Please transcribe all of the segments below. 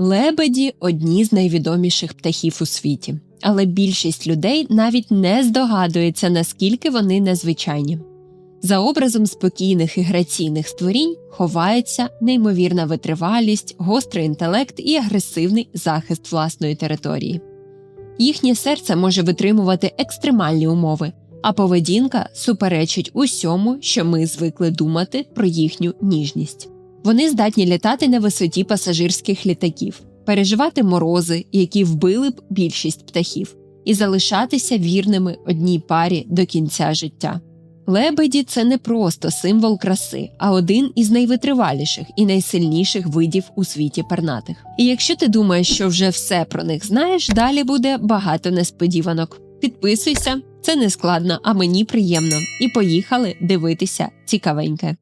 Лебеді одні з найвідоміших птахів у світі, але більшість людей навіть не здогадується, наскільки вони незвичайні. За образом спокійних і граційних створінь ховається неймовірна витривалість, гострий інтелект і агресивний захист власної території. Їхнє серце може витримувати екстремальні умови, а поведінка суперечить усьому, що ми звикли думати про їхню ніжність. Вони здатні літати на висоті пасажирських літаків, переживати морози, які вбили б більшість птахів, і залишатися вірними одній парі до кінця життя. Лебеді це не просто символ краси, а один із найвитриваліших і найсильніших видів у світі пернатих. І якщо ти думаєш, що вже все про них знаєш, далі буде багато несподіванок. Підписуйся, це не складно, а мені приємно. І поїхали дивитися цікавеньке.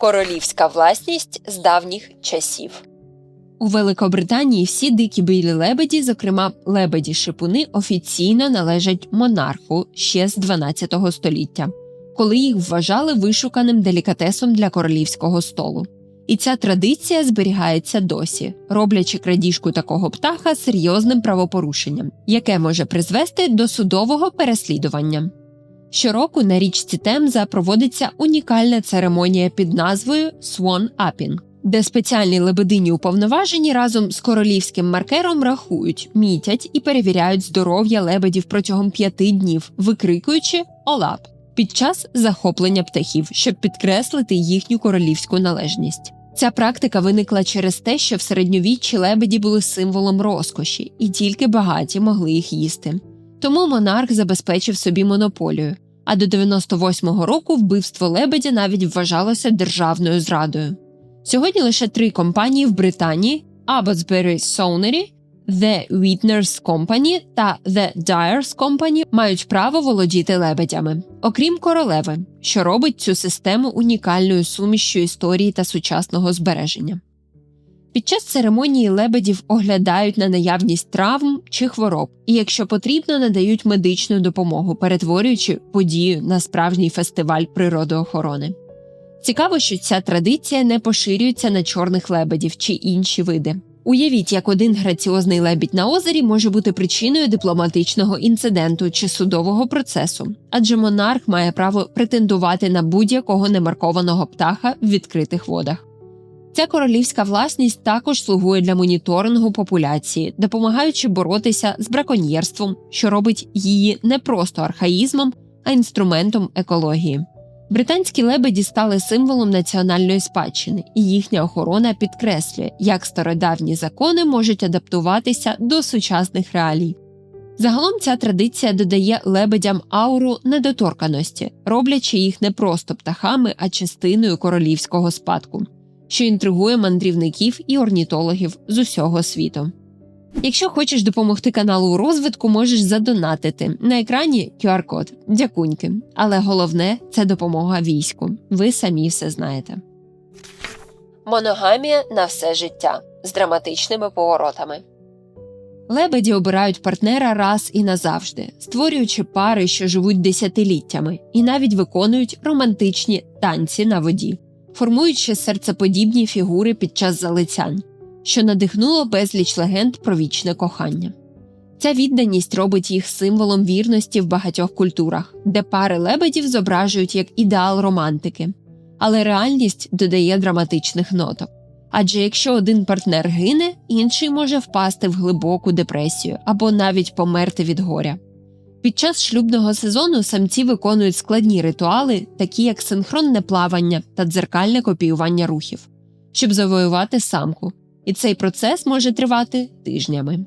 Королівська власність з давніх часів. У Великобританії всі дикі білі лебеді, зокрема лебеді шипуни, офіційно належать монарху ще з 12 століття, коли їх вважали вишуканим делікатесом для королівського столу. І ця традиція зберігається досі, роблячи крадіжку такого птаха серйозним правопорушенням, яке може призвести до судового переслідування. Щороку на річці Темза проводиться унікальна церемонія під назвою Swan Upping, де спеціальні лебедині уповноважені разом з королівським маркером рахують, мітять і перевіряють здоров'я лебедів протягом п'яти днів, викрикуючи Олап під час захоплення птахів, щоб підкреслити їхню королівську належність. Ця практика виникла через те, що в середньовіччі лебеді були символом розкоші, і тільки багаті могли їх їсти. Тому монарх забезпечив собі монополію. А до 98-го року вбивство лебедя навіть вважалося державною зрадою. Сьогодні лише три компанії в Британії: Abbotsbury Sonery, The Whitners Company та The Dyers Company мають право володіти лебедями, окрім королеви, що робить цю систему унікальною сумішчю історії та сучасного збереження. Під час церемонії лебедів оглядають на наявність травм чи хвороб, і, якщо потрібно, надають медичну допомогу, перетворюючи подію на справжній фестиваль природоохорони. Цікаво, що ця традиція не поширюється на чорних лебедів чи інші види. Уявіть, як один граціозний лебідь на озері може бути причиною дипломатичного інциденту чи судового процесу, адже монарх має право претендувати на будь-якого немаркованого птаха в відкритих водах. Ця королівська власність також слугує для моніторингу популяції, допомагаючи боротися з браконьєрством, що робить її не просто архаїзмом, а інструментом екології. Британські лебеді стали символом національної спадщини, і їхня охорона підкреслює, як стародавні закони можуть адаптуватися до сучасних реалій. Загалом ця традиція додає лебедям ауру недоторканості, роблячи їх не просто птахами, а частиною королівського спадку, що інтригує мандрівників і орнітологів з усього світу. Якщо хочеш допомогти каналу у розвитку, можеш задонатити на екрані QR-код. Дякуньки. Але головне це допомога війську. Ви самі все знаєте. Моногамія на все життя з драматичними поворотами. Лебеді обирають партнера раз і назавжди, створюючи пари, що живуть десятиліттями, і навіть виконують романтичні танці на воді, формуючи серцеподібні фігури під час залицянь що надихнуло безліч легенд про вічне кохання. Ця відданість робить їх символом вірності в багатьох культурах, де пари лебедів зображують як ідеал романтики, але реальність додає драматичних ноток. Адже якщо один партнер гине, інший може впасти в глибоку депресію або навіть померти від горя. Під час шлюбного сезону самці виконують складні ритуали, такі як синхронне плавання та дзеркальне копіювання рухів, щоб завоювати самку, і цей процес може тривати тижнями.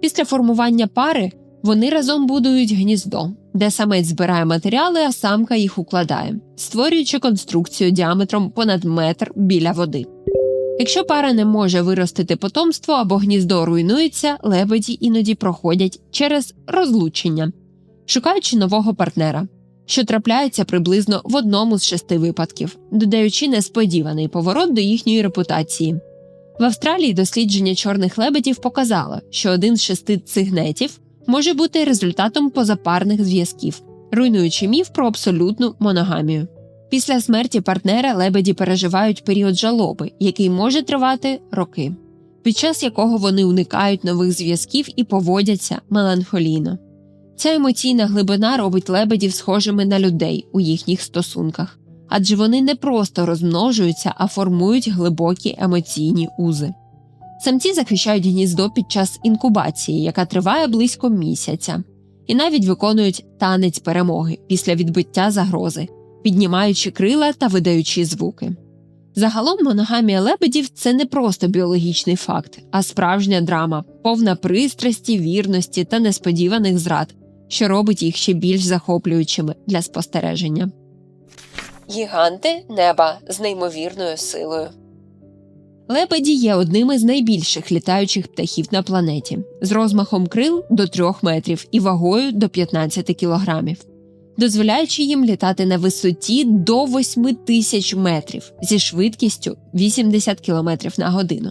Після формування пари вони разом будують гніздо, де самець збирає матеріали, а самка їх укладає, створюючи конструкцію діаметром понад метр біля води. Якщо пара не може виростити потомство або гніздо руйнується, лебеді іноді проходять через розлучення, шукаючи нового партнера, що трапляється приблизно в одному з шести випадків, додаючи несподіваний поворот до їхньої репутації. В Австралії дослідження чорних лебедів показало, що один з шести цигнетів може бути результатом позапарних зв'язків, руйнуючи міф про абсолютну моногамію. Після смерті партнера лебеді переживають період жалоби, який може тривати роки, під час якого вони уникають нових зв'язків і поводяться меланхолійно. Ця емоційна глибина робить лебедів схожими на людей у їхніх стосунках, адже вони не просто розмножуються, а формують глибокі емоційні узи. Самці захищають гніздо під час інкубації, яка триває близько місяця, і навіть виконують танець перемоги після відбиття загрози, піднімаючи крила та видаючи звуки. Загалом моногамія лебедів це не просто біологічний факт, а справжня драма, повна пристрасті, вірності та несподіваних зрад, що робить їх ще більш захоплюючими для спостереження. Гіганти неба з неймовірною силою. Лебеді є одним із найбільших літаючих птахів на планеті, з розмахом крил до 3 метрів і вагою до 15 кілограмів, дозволяючи їм літати на висоті до 8 тисяч метрів зі швидкістю 80 км на годину,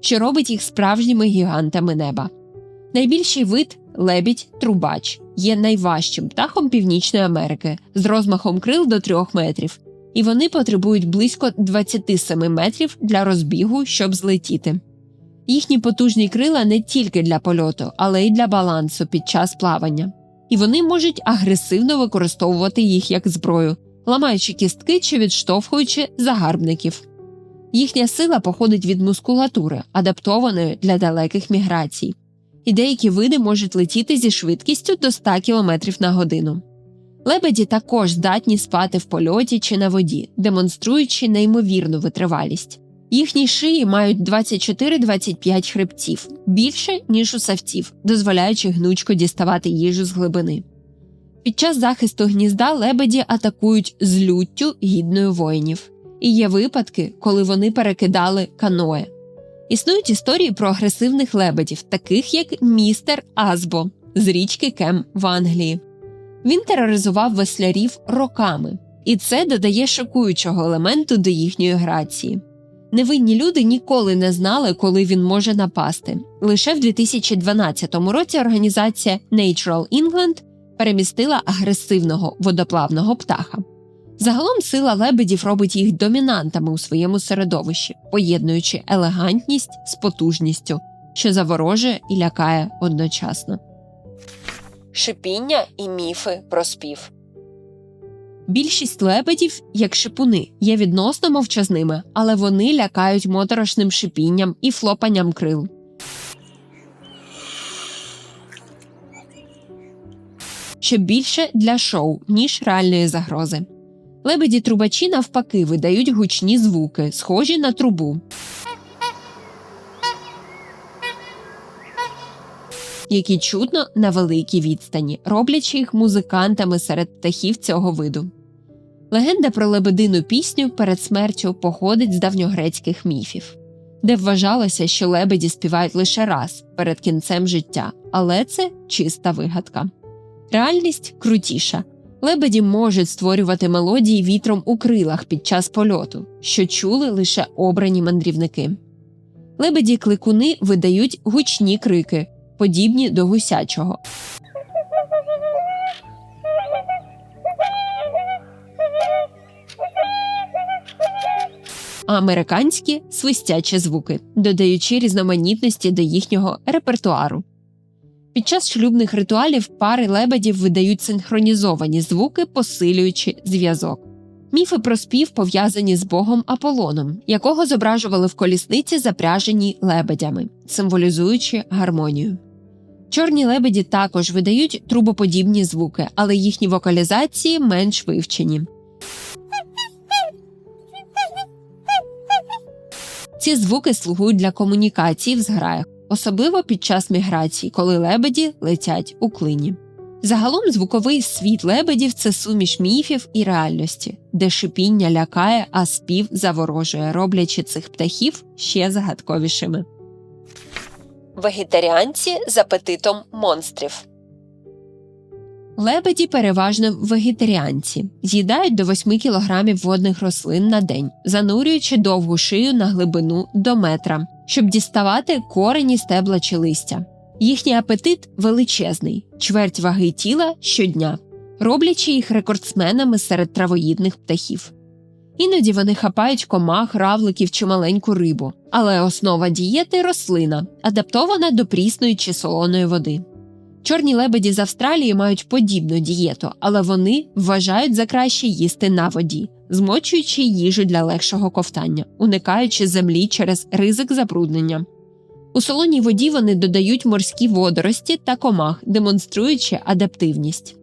що робить їх справжніми гігантами неба. Найбільший вид лебідь трубач є найважчим птахом Північної Америки з розмахом крил до 3 метрів і вони потребують близько 27 метрів для розбігу, щоб злетіти. Їхні потужні крила не тільки для польоту, але й для балансу під час плавання, і вони можуть агресивно використовувати їх як зброю, ламаючи кістки чи відштовхуючи загарбників. Їхня сила походить від мускулатури, адаптованої для далеких міграцій, і деякі види можуть летіти зі швидкістю до 100 км на годину. Лебеді також здатні спати в польоті чи на воді, демонструючи неймовірну витривалість. Їхні шиї мають 24-25 хребців більше ніж у савців, дозволяючи гнучко діставати їжу з глибини. Під час захисту гнізда лебеді атакують з люттю гідною воїнів, і є випадки, коли вони перекидали каное. Існують історії про агресивних лебедів, таких як містер Азбо з річки Кем в Англії. Він тероризував веслярів роками, і це додає шокуючого елементу до їхньої грації. Невинні люди ніколи не знали, коли він може напасти. Лише в 2012 році організація Natural England перемістила агресивного водоплавного птаха. Загалом сила лебедів робить їх домінантами у своєму середовищі, поєднуючи елегантність з потужністю, що заворожує і лякає одночасно шипіння і міфи про спів. Більшість лебедів, як шипуни, є відносно мовчазними, але вони лякають моторошним шипінням і флопанням крил. Що більше для шоу, ніж реальної загрози. Лебеді трубачі навпаки видають гучні звуки, схожі на трубу. які чутно на великій відстані, роблячи їх музикантами серед птахів цього виду. Легенда про лебедину пісню перед смертю походить з давньогрецьких міфів, де вважалося, що лебеді співають лише раз перед кінцем життя, але це чиста вигадка. Реальність крутіша. Лебеді можуть створювати мелодії вітром у крилах під час польоту, що чули лише обрані мандрівники. Лебеді кликуни видають гучні крики, подібні до гусячого. Американські свистячі звуки, додаючи різноманітності до їхнього репертуару. Під час шлюбних ритуалів пари лебедів видають синхронізовані звуки, посилюючи зв'язок. Міфи про спів пов'язані з богом Аполлоном, якого зображували в колісниці, запряженій лебедями, символізуючи гармонію. Чорні лебеді також видають трубоподібні звуки, але їхні вокалізації менш вивчені. Ці звуки слугують для комунікації в зграях, особливо під час міграції, коли лебеді летять у клині. Загалом звуковий світ лебедів це суміш міфів і реальності, де шипіння лякає, а спів заворожує, роблячи цих птахів ще загадковішими вегетаріанці з апетитом монстрів. Лебеді переважно вегетаріанці з'їдають до 8 кг водних рослин на день, занурюючи довгу шию на глибину до метра, щоб діставати корені стебла чи листя. Їхній апетит величезний, чверть ваги тіла щодня. роблячи їх рекордсменами серед травоїдних птахів. Іноді вони хапають комах, равликів чи маленьку рибу, але основа дієти рослина, адаптована до прісної чи солоної води. Чорні лебеді з Австралії мають подібну дієту, але вони вважають за краще їсти на воді, змочуючи їжу для легшого ковтання, уникаючи землі через ризик забруднення. У солоній воді вони додають морські водорості та комах, демонструючи адаптивність.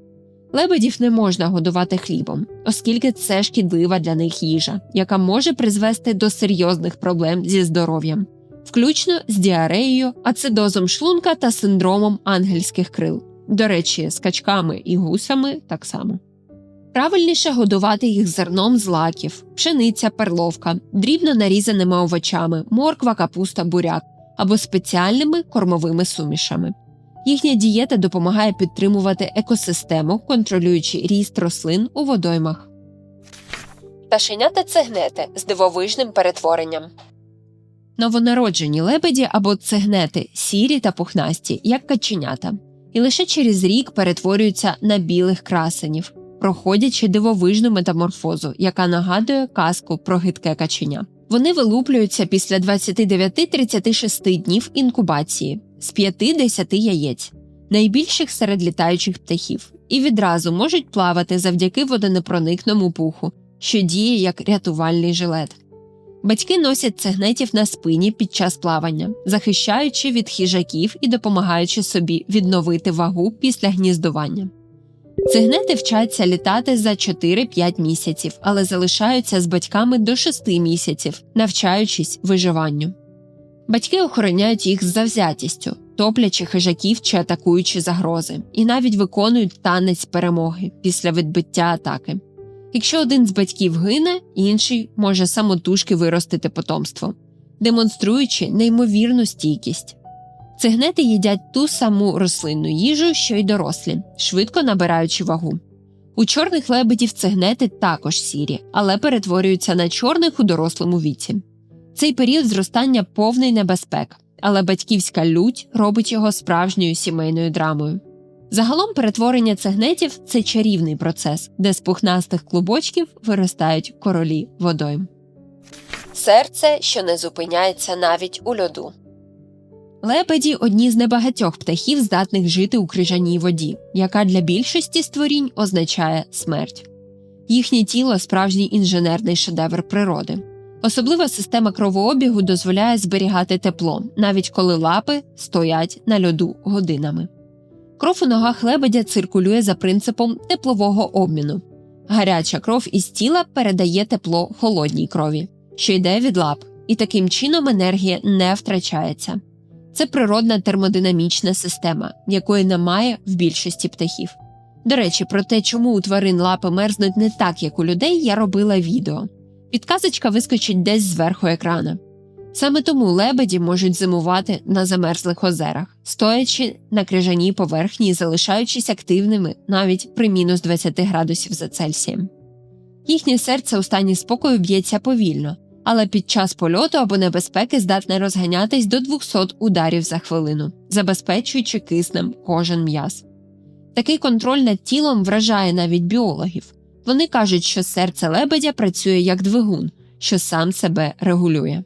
Лебедів не можна годувати хлібом, оскільки це шкідлива для них їжа, яка може призвести до серйозних проблем зі здоров'ям, включно з діареєю, ацидозом шлунка та синдромом ангельських крил. До речі, з качками і гусами так само. Правильніше годувати їх зерном з лаків, пшениця, перловка, дрібно нарізаними овочами, морква, капуста, буряк або спеціальними кормовими сумішами. Їхня дієта допомагає підтримувати екосистему, контролюючи ріст рослин у водоймах. Пташенята цегнети з дивовижним перетворенням. Новонароджені лебеді або цегнети сірі та пухнасті, як каченята, і лише через рік перетворюються на білих красенів, проходячи дивовижну метаморфозу, яка нагадує казку про гидке каченя. Вони вилуплюються після 29-36 днів інкубації з 5-10 яєць, найбільших серед літаючих птахів, і відразу можуть плавати завдяки водонепроникному пуху, що діє як рятувальний жилет. Батьки носять цегнетів на спині під час плавання, захищаючи від хижаків і допомагаючи собі відновити вагу після гніздування. Цигнети вчаться літати за 4-5 місяців, але залишаються з батьками до 6 місяців, навчаючись виживанню. Батьки охороняють їх з завзятістю, топлячи хижаків чи атакуючи загрози, і навіть виконують танець перемоги після відбиття атаки. Якщо один з батьків гине, інший може самотужки виростити потомство, демонструючи неймовірну стійкість. Цигнети їдять ту саму рослинну їжу, що й дорослі, швидко набираючи вагу. У чорних лебедів цигнети також сірі, але перетворюються на чорних у дорослому віці. Цей період зростання повний небезпек, але батьківська лють робить його справжньою сімейною драмою. Загалом перетворення цегнетів це чарівний процес, де з пухнастих клубочків виростають королі водойм. Серце, що не зупиняється навіть у льоду. Лебеді одні з небагатьох птахів, здатних жити у крижаній воді, яка для більшості створінь означає смерть. Їхнє тіло справжній інженерний шедевр природи. Особлива система кровообігу дозволяє зберігати тепло, навіть коли лапи стоять на льоду годинами. Кров у ногах лебедя циркулює за принципом теплового обміну. Гаряча кров із тіла передає тепло холодній крові, що йде від лап, і таким чином енергія не втрачається. Це природна термодинамічна система, якої немає в більшості птахів. До речі, про те, чому у тварин лапи мерзнуть не так, як у людей, я робила відео. Підказочка вискочить десь зверху екрана. Саме тому лебеді можуть зимувати на замерзлих озерах, стоячи на крижаній поверхні і залишаючись активними навіть при мінус 20 градусів за Цельсієм. Їхнє серце у стані спокою б'ється повільно, але під час польоту або небезпеки здатне розганятись до 200 ударів за хвилину, забезпечуючи киснем кожен м'яз. Такий контроль над тілом вражає навіть біологів. Вони кажуть, що серце лебедя працює як двигун, що сам себе регулює.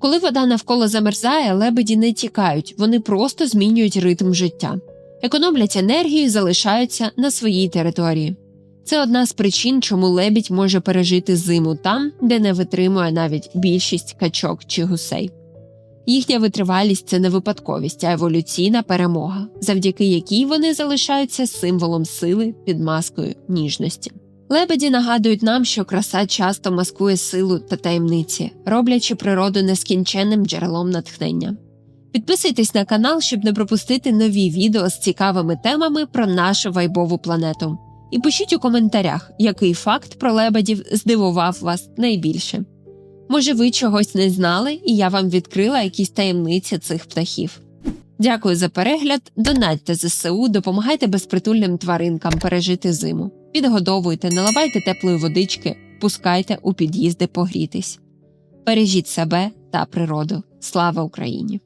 Коли вода навколо замерзає, лебеді не тікають, вони просто змінюють ритм життя, економлять енергію і залишаються на своїй території. Це одна з причин, чому лебідь може пережити зиму там, де не витримує навіть більшість качок чи гусей. Їхня витривалість це не випадковість, а еволюційна перемога, завдяки якій вони залишаються символом сили під маскою ніжності. Лебеді нагадують нам, що краса часто маскує силу та таємниці, роблячи природу нескінченним джерелом натхнення. Підписуйтесь на канал, щоб не пропустити нові відео з цікавими темами про нашу вайбову планету. І пишіть у коментарях, який факт про лебедів здивував вас найбільше. Може, ви чогось не знали, і я вам відкрила якісь таємниці цих птахів. Дякую за перегляд, донатьте ЗСУ, допомагайте безпритульним тваринкам пережити зиму, підгодовуйте, наливайте теплої водички, пускайте у під'їзди погрітись. Бережіть себе та природу. Слава Україні!